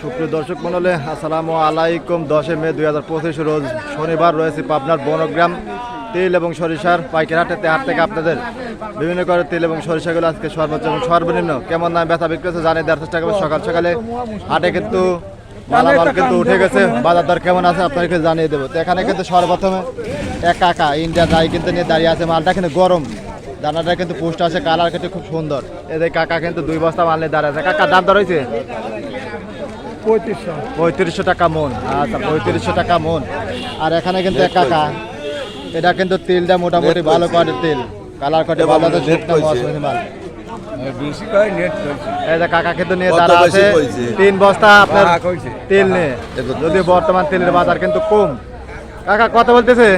সুপ্রিয় দর্শক মন্ডলে আসসালামু আলাইকুম। দশে মে দুই হাজার পঁচিশ রোজ শনিবার রয়েছে পাবনার বনগ্রাম তেল এবং সরিষার পাইকারি হাটেতে হাট থেকে আপনাদের বিভিন্ন করে তেল এবং সরিষাগুলো আজকে সর্বোচ্চ এবং সর্বনিম্ন। কেমন দামে ব্যথা বিক্রি হচ্ছে জানিয়ে দেওয়ার চেষ্টা করব। সকাল সকালে হাটে কিন্তু মালামাল কিন্তু উঠে গেছে। বাজার দর কেমন আছে আপনাদেরকে জানিয়ে দেবো। তো এখানে কিন্তু সর্বপ্রথমে এক কাকা ইন্ডিয়ান রাই কিন্তু নিয়ে দাঁড়িয়ে আছে। মালটা কিন্তু গরম। দানাটা কিন্তু পুষ্ট আছে। কালার কিন্তু খুব সুন্দর। এদের কাকা কিন্তু দুই বস্তা মাল নিয়ে দাঁড়িয়ে আছে। কাকা, দাম দর পঁয়ত্রিশশো। টাকা মন। আচ্ছা পঁয়ত্রিশশো টাকা মন। আর এখানে কিন্তু এক কাকা। এটা কিন্তু তেলটা মোটামুটি ভালো কোয়ালিটির তেল। কালার কোয়ালিটি ভালো মাল কাকা কিন্তু নিয়ে কত দাঁড়া আছে। তিন বস্তা আপনার তেল নিয়ে। যদি বর্তমান তেলের বাজার কিন্তু কম। কাকা কত বলতেছে?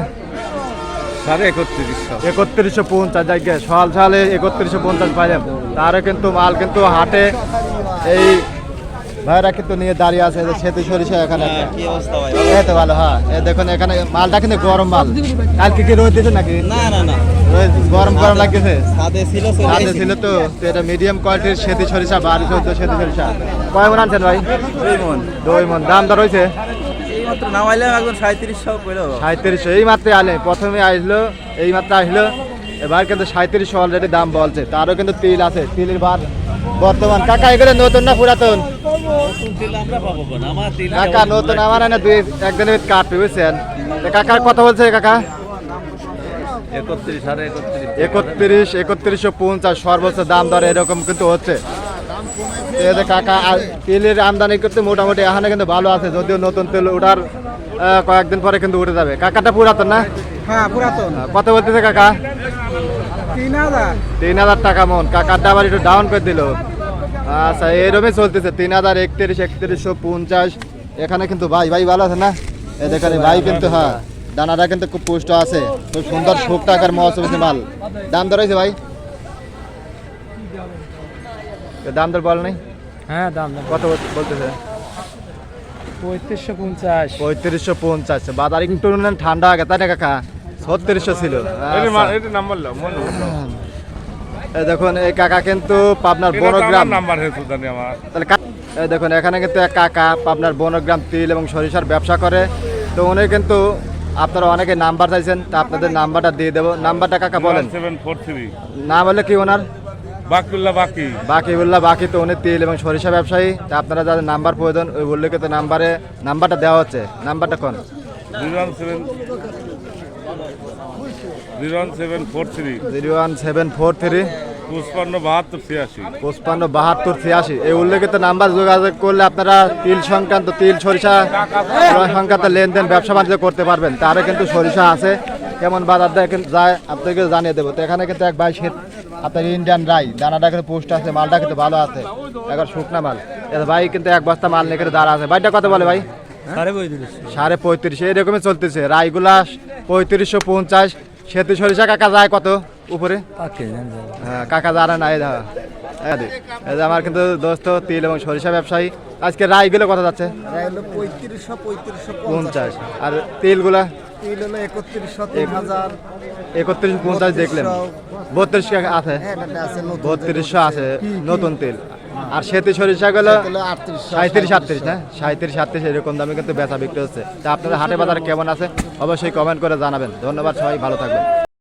সাড়ে একত্রিশশো। একত্রিশশো পঞ্চাশ জায়গায় সকাল একত্রিশশো পঞ্চাশ পাইলাম। তারও কিন্তু মাল কিন্তু হাটে এই ভাইরা কিন্তু নিয়ে দাঁড়িয়ে আছে সেতু সরিষা এখানে। একটা। কি অবস্থা ভাই? এই তো ভালো হ্যাঁ। দেখুন এখানে মালটা কিন্তু গরম মাল। কালকে কি রোদ দিয়েছে নাকি? না না না। গরম গরম লাগতেছে। সাদে ছিল সাথে ছিল তো এটা মিডিয়াম কোয়ালিটির সেতু সরিষা বাড়ি চৌদ্দ সেতু সরিষা। কয় মন আনছেন ভাই? দুই মন। দুই মন। দাম দর রয়েছে এই মাত্র নামাইলাম একজন সাঁত্রিশশো কইলো। সাঁত্রিশশো এই মাত্র আলে প্রথমে আসলো এই মাত্র আসলো। এবার কিন্তু সাঁত্রিশশো অলরেডি দাম বলছে। তারও কিন্তু তিল আছে। তিলের বার বর্তমান। কাকা এগুলো নতুন না পুরাতন? কাকা নতুন আমার না দুই একদিনের কাটবে বুঝছেন? তো কাকা কত বলছে কাকা? একত্রিশ সাড়ে একত্রিশ। একত্রিশ একত্রিশশো পঞ্চাশ সর্বোচ্চ দাম দর এরকম কিন্তু হচ্ছে। কাকা তেলের আমদানি করতে মোটামুটি এখানে কিন্তু ভালো আছে যদিও নতুন তেল ওঠার কয়েকদিন পরে কিন্তু উঠে যাবে। কাকাটা পুরাতন না? হ্যাঁ পুরাতন। আহ, কত বলতেছে কাকা। তিন হাজার। টাকা মন। কাকারটা আবার একটু ডাউন করে দিল। আচ্ছা এরমই চলতেছে। তিন হাজার একত্রিশ একত্রিশশো পঞ্চাশ। এখানে কিন্তু ভাই ভাই ভালো আছে না? এ দেখেন ভাই কিন্তু হ্যাঁ দানাটা কিন্তু খুব পুষ্ট আছে। খুব সুন্দর শোক টাকার মৌসুমি মাল। দাম দর হয়েছে ভাই? দাম দর বল নাই? হ্যাঁ দাম দাম কত বলতেছে? পঁয়ত্রিশশো পঞ্চাশ। পঁয়ত্রিশশো পঞ্চাশ। বাজার একটু ঠান্ডা আগে তাই না কাকা? ছত্রিশশো ছিল। আচ্ছা। দেখুন এই কাকা কিন্তু পাবনার বনগ্রাম। তাহলে দেখুন এখানে কিন্তু এক কাকা আপনার বনগ্রাম তিল এবং সরিষার ব্যবসা করে। তো উনি কিন্তু আপনারা অনেকে নাম্বার চাইছেন তা আপনাদের নাম্বারটা দিয়ে দেবো। নাম্বারটা কাকা বলেন। না বলে কি ওনার? বাকিউল্লাহ বাকি। বাকি বললা বাকি তো উনি তেল এবং সরিষা ব্যবসায়ী। তা আপনারা যাদের নাম্বার প্রয়োজন ওই বললে কিন্তু নাম্বারে নাম্বারটা দেওয়া হচ্ছে। নাম্বারটা কোন? Zero zero one seven four three. Zero one seven four three. পঁচপান্ন বাহাত্তর ছিয়াশি। পঁচপান্ন বাহাত্তর ছিয়াশি। এই উল্লেখিত নাম্বার যোগাযোগ করলে আপনারা তিল সংক্রান্ত তিল সরিষা সংক্রান্ত লেনদেন ব্যবসা বাণিজ্য করতে পারবেন। তারে কিন্তু সরিষা আছে। কেমন বাজার দেয় যায় আপনাকে জানিয়ে দেবো। তো এখানে কিন্তু এক ভাই শীত আপনার ইন্ডিয়ান রাই দানাটা কিন্তু পোস্ট আছে মালটা কিন্তু ভালো আছে। এখন শুকনা মাল। ভাই কিন্তু এক বস্তা মাল নিয়ে দাঁড়া আছে। ভাইটা কত বলে ভাই? সাড়ে পঁয়ত্রিশ। সাড়ে পঁয়ত্রিশ। এরকমই চলতেছে। রায়গুলা পঁয়ত্রিশশো পঞ্চাশ সেতু সরিষা কাকা যায় কত উপরে? হ্যাঁ কাকা জানা নাই দা এই যে আমার কিন্তু দোস্ত তিল এবং সরিষা ব্যবসায়ী। আজকে রায়গুলো কত যাচ্ছে? পঁয়ত্রিশশো পঁয়ত্রিশশো পঞ্চাশ। আর তিলগুলা? তিল হলো একত্রিশশো তিন হাজার। একত্রিশ পঞ্চাশ দেখলেন। বত্রিশ আছে? হ্যাঁ বত্রিশশো আছে নতুন তেল। আর সেতু সরিষা গুলো হলো আটত্রিশশো সাঁত্রিশ সাতত্রিশ না সাঁত্রিশ সাতত্রিশ এরকম দামে কিন্তু বেচা বিক্রি হচ্ছে। তা আপনাদের হাটে বাজার কেমন আছে? অবশ্যই কমেন্ট করে জানাবেন। ধন্যবাদ সবাই ভালো থাকবেন।